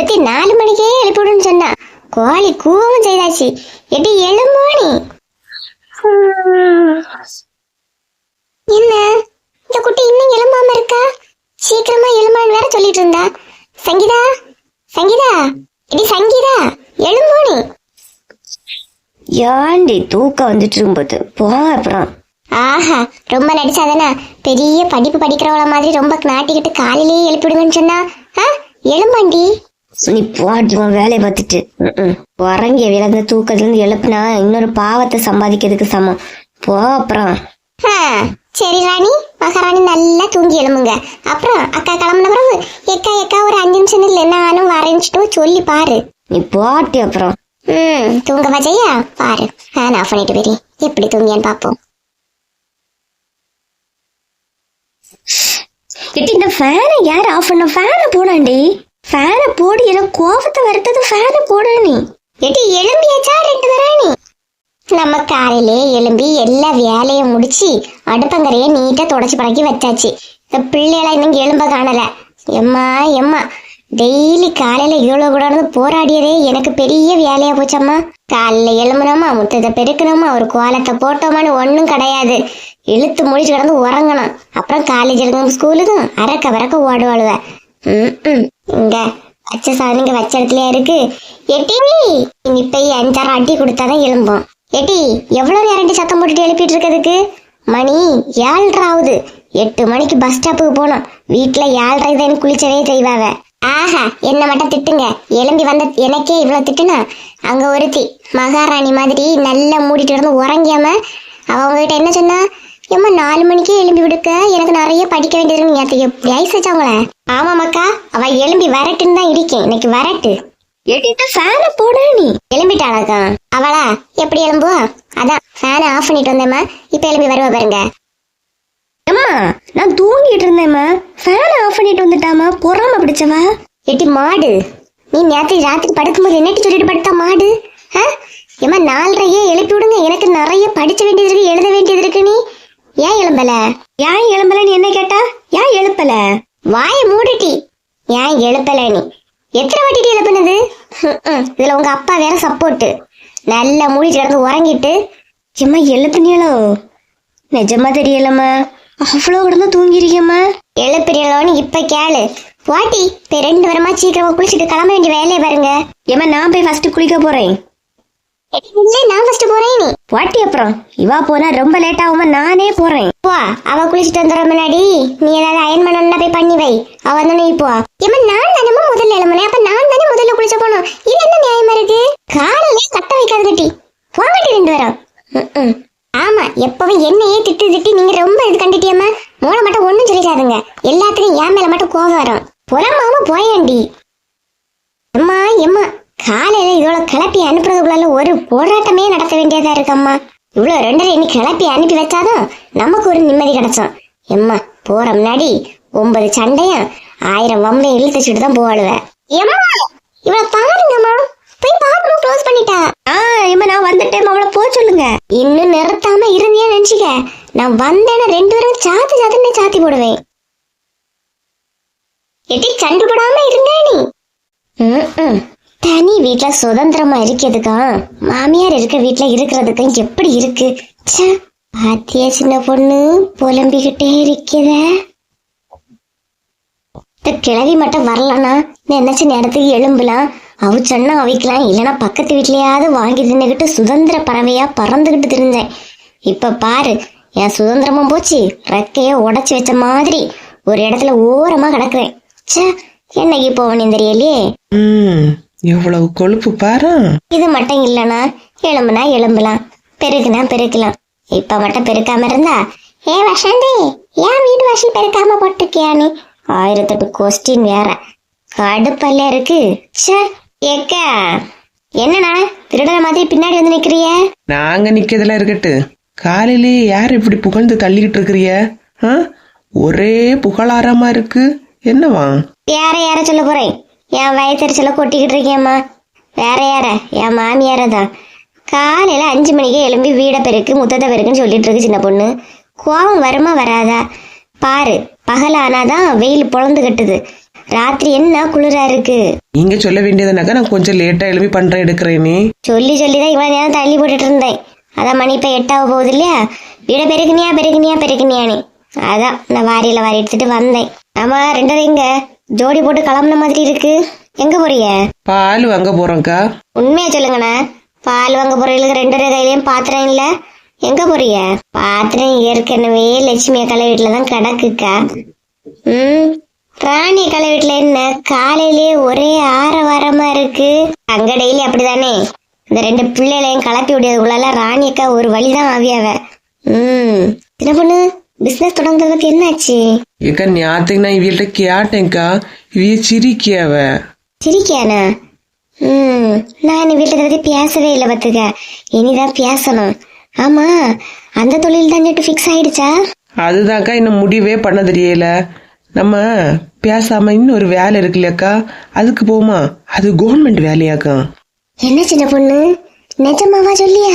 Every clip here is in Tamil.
ஒருத்தி நாலு மணிக்கே எழுப்பிவிடுன்னு சொன்னா. கோழி கூவவும் செய்தாச்சு. எட்டி எழும்புவாணி என்ன? இந்த குட்டி இன்னும் எழும்பாம இருக்கா? சீக்கிரமா எழும்பான்னு வேற சொல்லிட்டு இருந்தா. சங்கீதா? சங்கீதா? எடி சங்கீதா எழும்போனி ஏண்டி தூக்கம் வந்துட்டு இருக்கும்போது போ அப்புறம். ஆஹா ரொம்ப நடிச்சாதானே? பெரிய படிப்பு படிக்கிறவள மாதிரி ரொம்ப நாட்டிக்கிட்டு காலையிலேயே எழுப்பிடுங்கன்னு சொன்னா. ஆ எழும்பாண்டி. நீ போடி உன் வேலையை பார்த்துட்டு. உறங்கிய விழுந்த தூக்கத்துல இருந்து எழுப்புனா இன்னொரு பாவத்தை சம்பாதிக்கிறதுக்கு சமம். போ அப்புறம். சரி ராணி மகாராணி நல்லா தூங்கி எழும்புங்க. அப்புறம் அக்கா கிளம்புன பிறகு எக்கா எக்கா ஒரு அஞ்சு நிமிஷம் இல்லை நானும் வரேன்னுட்டு சொல்லி பாரு. நீ போட்டி அப்புறம். ம் தூங்க வச்சையா பாரு. ஃபேன் ஆஃப் பண்ணிட்டு போயிரு எப்படி தூங்கியான்னு பாப்போம். கிட்ட இந்த ஃபேனை யார் ஆஃப் பண்ண? ஃபேனை போடாண்டி ஃபேனை போடி எனக்கு கோபத்தை வரத்தது ஃபேனை போடு நீ. எட்டி எலும்பியாச்சா ரெண்டு தராணி நம்ம காலையிலே எலும்பி எல்லா வேலையும் முடிச்சு அடுப்பங்கரைய நீட்டா தொடச்சி பழக்கி வச்சாச்சு. இந்த பிள்ளைகளை இன்னும் எலும்ப காணல. எம்மா எம்மா டெய்லி காலையில இவ்வளவு கூட இருந்து போராடியதே எனக்கு பெரிய வேலையா போச்சம்மா. காலையில எழும்புனோமா முத்தத்தை பெருக்கணுமா ஒரு கோலத்தை போட்டோமான்னு ஒன்றும் கிடையாது. இழுத்து முடிச்சு கிடந்து உறங்கணும். அப்புறம் காலேஜ் இருக்கும் ஸ்கூலுக்கும் அறக்க வரக்க ஓடுவாளுவ. ம் ம் இங்க வச்ச சாதனைங்க வச்ச இடத்துல இருக்கு? எட்டி இனி போய் அஞ்சாறு அடி கொடுத்தாதான் எழும்போம். எட்டி எவ்வளவு நேரம் சத்தம் போட்டுட்டு எழுப்பிட்டு இருக்கிறதுக்கு? மணி ஏழ்ரை ஆகுது. எட்டு மணிக்கு பஸ் ஸ்டாப்புக்கு போனோம் வீட்டுல ஏழ்ரை தான் குளிச்சவே செய்வாவ. ஆஹா என்ன மட்டும் திட்டுங்க. எழும்பி வந்த எனக்கே இவ்வளவு திட்டுனா? அங்க ஒருத்தி மகாராணி மாதிரி நல்லா மூடிட்டு இருந்து உறங்கியாம அவ உங்ககிட்ட என்ன சொன்னா? ஏம்மா நாலு மணிக்கே எழும்பி விடுக்க? எனக்கு நிறைய படிக்க வேண்டியதுன்னு நேற்று எப்படி ஐஸ் ஆமாமாக்கா அவ எழும்பி வரட்டுன்னு தான் இருக்கேன். இன்னைக்கு வரட்டு. எடிட்ட ஃபேனை போட நீ. எழும்பிட்டாளாக்கா. அவளா? எப்படி எழும்புவா? அதான் ஃபேனை ஆஃப் பண்ணிட்டு வந்தேம்மா. இப்ப எழும்பி வருவா பாருங்க. அம்மா நான் தூங்கிட்டு இருந்தேம்மா. ஃபேனை ஆஃப் பண்ணிட்டு வந்துட்டாமா பொறாம பிடிச்சவ? எட்டி மாடு. நீ நேற்று ராத்திரி படுக்கும்போது என்னட்டி சொல்லிட்டு படுத்தா மாடு? ஆ? ஏம்மா நாலரையே எழுப்பி விடுங்க. எனக்கு நிறைய படிச்ச வேண்டியது இருக்கு எழுத வேண்டியது இருக்கு நீ. ஏன் எழும்பல? ஏன் எழும்பலன்னு என்ன கேட்டா? ஏன் எழுப்பல? வாய மூடிட்டி ஏன் எழுப்பல நீ? எத்தனை வாட்டிட்டு எழுப்புனது? இதுல உங்க அப்பா வேற சப்போர்ட் நல்லா மூடி கிடந்து உறங்கிட்டு சும்மா எழுப்புனீங்களோ? நிஜமா தெரியலம்மா. அவ்வளோ கிடந்து தூங்கிருக்கேம்மா எழுப்புறீங்களோன்னு இப்ப கேளு. வாட்டி இப்ப ரெண்டு வரமா சீக்கிரமா குளிச்சுட்டு கிளம்ப வேண்டிய வேலையை பாருங்க. ஏம்மா நான் போய் ஃபர்ஸ்ட் குளிக்க போறேன். இல்ல நான் ஃபர்ஸ்ட் போறேன் நீ. வாட்டி அப்புறம். இவா போனா ரொம்ப லேட் ஆகுமா நானே போறேன். போ அவ குளிச்சுட்டு வந்துடுற முன்னாடி நீ ஏதாவது அயன் பண்ணணும்னா போய் பண்ணி வை. அவ வந்து நீ போ. ஏமா நான் தானே முதல்ல எழுமனே அப்ப நான் தானே முதல்ல குளிச்ச போனோம். இது என்ன நியாயமா இருக்கு? காலையிலே கட்ட வைக்காது கட்டி. போங்கட்டி ரெண்டு வரோம். ஆமா எப்பவும் என்னையே திட்டு திட்டி நீங்க ரொம்ப இது கண்டுட்டியம்மா. மூளை மட்டும் ஒண்ணும் சொல்லிடாதுங்க எல்லாத்துக்கும் என் மேல மட்டும் கோவம் வரும் புறமாம போயேண்டி அம்மா எம்மா காலையில இதோட கிளப்பி அனுப்புறதுக்குள்ள ஒரு போராட்டமே நடத்த வேண்டியதா இருக்கம்மா. இவ்வளவு ரெண்டரை இன்னைக்கு கிளப்பி அனுப்பி வச்சாதான் நமக்கு ஒரு நிம்மதி கிடைச்சோம். எம்மா போற முன்னாடி ஒன்பது சண்டையும் ஆயிரம் வம்பையும் இழுத்து வச்சுட்டு தான் போவாளுவ. எம்மா இவள பாருங்கம்மா. போய் பாத்ரூம் க்ளோஸ் பண்ணிட்டா. ஆ ஏம்மா நான் வந்துட்டேன் அவளை போக சொல்லுங்க. இன்னும் நிறுத்தாம இருந்தியா நினைச்சுக்க. நான் வந்தேன்னா ரெண்டு பேரும் சாத்து சாத்துன்னு சாத்தி போடுவேன். எட்டி சண்டை போடாம இருங்க. தனி வீட்டில் சுதந்திரமா இருக்கிறதுக்கும் மாமியார் இருக்க வீட்டில் இருக்கிறதுக்கும் எப்படி இருக்கு? ச்சே பாத்தியா சின்ன பொண்ணு? புலம்பிக்கிட்டே இருக்கிற. இந்த கிழவி மட்டும் வரலன்னா நினைச்ச நேரத்துக்கு எழும்பலாம். அவிச்சொன்னா அவிக்கலாம் இல்லைன்னா பக்கத்து வீட்லயாவது வாங்கி தின்னுக்கிட்டு சுதந்திர பறவையா பறந்துகிட்டு திரிஞ்சேன். இப்ப பாரு என் சுதந்திரமும் போச்சு ரெக்கைய உடச்சி வச்ச மாதிரி ஒரு இடத்துல ஓரமா கிடக்குறேன் ச்சே என்னைக்கு போவனே தெரியலையே எவ்வளவு கொழுப்பு பாரு? இது மட்டும் இல்லனா எலும்புனா எலும்பலாம் பெருக்குனா பெருக்கலாம். இப்ப மட்டும் பெருக்காம இருந்தா ஏ வசந்தி ஏன் வீடு வாசல் பெருக்காம போட்டிருக்கியா நீ? ஆயிரத்தெட்டு கொஸ்டின் வேற. கடுப்பல்ல இருக்கு. ச்சே ஏக்கா என்னண்ணா திருடன மாதிரி பின்னாடி வந்து நிக்கிறிய? நாங்க நிக்கிறதுல இருக்கட்டு. காலையிலே யார் இப்படி புகழ்ந்து தள்ளிக்கிட்டு இருக்கிறிய? ஒரே புகழாரமா இருக்கு. என்னவா? யார யார சொல்ல போறேன்? என் வயத்தறிச்சல கொட்டிக்கிட்டு இருக்கேம்மா. வேற யார? என் மாமியார தான் காலையில அஞ்சு மணிக்கே எழும்பி வீடை பெருக்கு முத்தத்தை பெருக்குன்னு சொல்லிட்டு இருக்கு சின்ன பொண்ணு. கோவம் வருமா வராதா? பாரு பகலானாதான் வெயில் பொழந்து கட்டுது. ராத்திரி என்ன குளிரா இருக்கு? நீங்க சொல்ல வேண்டியதுனாக்கா நான் கொஞ்சம் லேட்டா எழுப்பி பண்றேன் எடுக்கிறேனே. சொல்லி சொல்லி தான் இவ்வளவு நேரம் தள்ளி போட்டுட்டு இருந்தேன். அதான் மணி இப்ப எட்டாக போகுது இல்லையா? வீட பெருக்குனியா பெருக்குனியா பெருக்குனியானே அதான் நான் வாரியில வாரி எடுத்துட்டு வந்தேன். ஆமா ரெண்டரை இங்க. ஜோடி போட்டு கிளம்புன மாதிரி இருக்கு. எங்க போறீங்க? பால் வாங்க போறோம்க்கா. உண்மையா சொல்லுங்கண்ணா. பால் வாங்க போறீங்களுக்கு ரெண்டரை கையிலயும் பாத்திரம் இல்ல. எங்க போறீங்க? பாத்திரம் ஏற்கனவே லட்சுமி அக்கால வீட்டுல தான் கிடக்குக்கா. ம் ராணி அக்கால வீட்டுல என்ன? காலையிலேயே ஒரே ஆரவாரமா இருக்கு. அங்க டெய்லி அப்படிதானே? இந்த ரெண்டு பிள்ளைகளையும் விடியதுக்குள்ளால ராணி அக்கா ஒரு வழிதான் ஆவியாவ. ம் என்ன பொண்ணு? பிசினஸ் தொடங்குறத பத்தி என்னாச்சு? ஏக்கா ஞாத்துக்கு நான் இவள்கிட்ட கேட்டேன்க்கா. இவைய சிரிக்கியாவ. சிரிக்கியானா? ம் நான் என் வீட்டில் பற்றி பேசவே இல்லை பார்த்துக்க. இனிதான் பேசணும். ஆமா அந்த தொழில் தான் சொல்லிட்டு ஃபிக்ஸ் ஆயிடுச்சா? அதுதான்க்கா இன்னும் முடிவே பண்ண தெரியல. நம்ம பேசாம இன்னும் ஒரு வேலை இருக்குல்லக்கா. அதுக்கு போமா. அது கவர்மெண்ட் வேலையாக்கா. என்ன சின்ன பொண்ணு? நிஜமாவா சொல்லியா?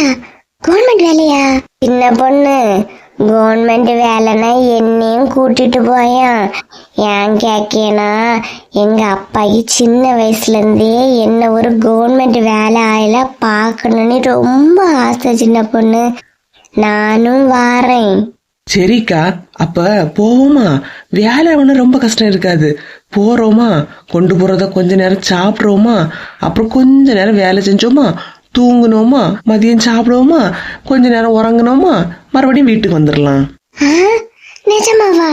கவர்மெண்ட் வேலையா? சின்ன பொண்ணு. கவர்மெண்ட் வேலைன்னா என்னையும் கூட்டிட்டு போயான் ஏன் கேக்கேனா எங்க அப்பாக்கு சின்ன வயசுல இருந்தே என்ன ஒரு கவர்மெண்ட் வேலை ஆயில பார்க்கணும்னு ரொம்ப ஆசை சின்ன பொண்ணு. நானும் வாரேன். சரிக்கா அப்ப போவோமா? வேலை ஒன்றும் ரொம்ப கஷ்டம் இருக்காது. போறோமா? கொண்டு போறத கொஞ்ச நேரம் சாப்பிட்றோமா? அப்புறம் கொஞ்ச நேரம் வேலை செஞ்சோமா? தூங்குனோமா? மதியம் சாப்பிடுவோமா? கொஞ்ச நேரம் உறங்குனோமா? மறுபடியும் வீட்டுக்கு வந்துடலாம் நிஜமாவா?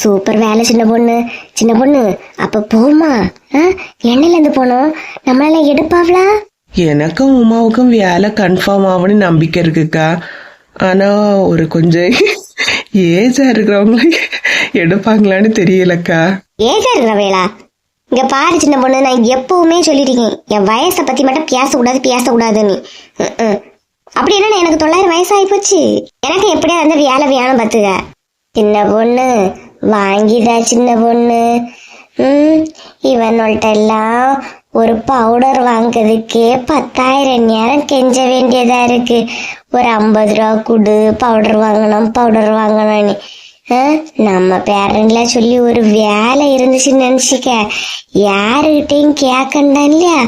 சூப்பர் வேலை சின்ன பொண்ணு. சின்ன பொண்ணு அப்ப போமா எண்ணெயில இருந்து போனோம்? நம்மளால எடுப்பாவளா? எனக்கும் உமாவுக்கும் வேலை கன்ஃபார்ம் ஆகும்னு நம்பிக்கை இருக்குக்கா. ஆனா ஒரு கொஞ்சம் ஏஜா இருக்கிறவங்கள எடுப்பாங்களான்னு தெரியலக்கா. ஏஜா இருக்கிற வேளா? இங்க பாரு சின்ன பொண்ணு நான் எப்பவுமே சொல்லிருக்கேன் என் வயசை பத்தி மட்டும் பேசக்கூடாது பேசக்கூடாதுன்னு. அப்படி என்ன எனக்கு தொள்ளாயிரம் வயசாகி போச்சு. எனக்கு எப்படியா வந்து வேலை வேணும் பார்த்துக்க. சின்ன பொண்ணு வாங்கிதா சின்ன பொண்ணு. ம் இவனோல்ட்ட எல்லாம் ஒரு பவுடர் வாங்குறதுக்கே பத்தாயிரம் நேரம் கெஞ்ச வேண்டியதா இருக்கு. ஒரு ஐம்பது ரூபா கொடு பவுடர் வாங்கணும் பவுடர் வாங்கணும்னு. நம்ம பேரண்ட்ல சொல்லி ஒரு வேலை இருந்துச்சுன்னு நினைச்சுக்க. யாருகிட்டையும் கேட்கண்டா இல்லையா?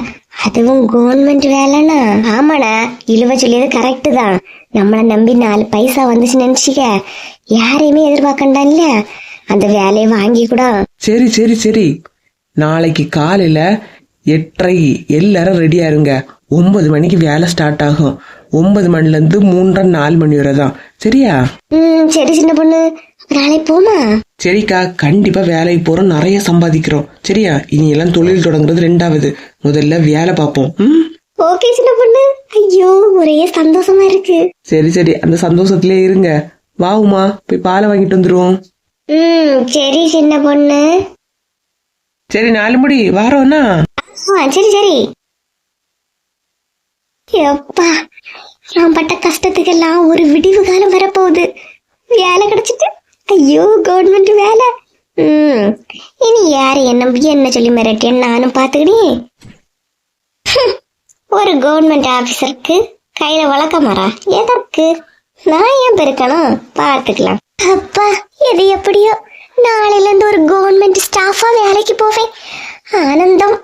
அதுவும் கவர்மெண்ட் வேலைனா ஆமாண்ணா இழுவ சொல்லியது கரெக்டு தான். நம்மளை நம்பி நாலு பைசா வந்துச்சுன்னு நினைச்சுக்க. யாரையுமே எதிர்பார்க்கண்டா இல்லையா? அந்த வேலையை வாங்கி கூட. சரி சரி சரி. நாளைக்கு காலையில எட்டரை எல்லாரும் ரெடியா இருங்க. ஒன்பது மணிக்கு வேலை ஸ்டார்ட் ஆகும். ஒன்பது மணில இருந்து மூன்றரை நாலு மணி வரை தான் சரியா? ம் சரி சின்ன பொண்ணு. நாளைக்கு போமா? சரிக்கா கண்டிப்பா வேலைக்கு போறோம் நிறைய சம்பாதிக்கிறோம். சரியா? இனி எல்லாம் தொழில் தொடங்குறது ரெண்டாவது. முதல்ல வேலை பார்ப்போம். ம்? ஓகே சின்ன பொண்ணு. ஐயோ ஒரே சந்தோஷமா இருக்கு. சரி சரி. அந்த சந்தோஷத்திலே இருங்க. வா உமா. போய் பாலை வாங்கிட்டு வந்துருவோம். ம் சரி சின்ன பொண்ணு. சரி நாலு முடி. வாரோம்னா ஆ சரி சரி. எப்பா நான் பட்ட கஷ்டத்துக்கெல்லாம் ஒரு விடிவு காலம் வரப்போகுது. வேலை கிடைச்சிட்டு ஐயோ கவர்மெண்ட் வேலை. ம். இனி யார் என்ன என்ன சொல்லி மிரட்டேன்னு நானும் பார்த்துக்கிட்டேன் ஒரு கவர்மெண்ட் ஆஃபீஸருக்கு கையில் வழக்க மாறா எதற்கு? நான் ஏன் பெருக்கணும்? பார்த்துக்கலாம். அப்பா எது எப்படியோ. நாளையிலேருந்து ஒரு கவர்மெண்ட் ஸ்டாஃபாக வேலைக்கு போவேன். ஆனந்தம்.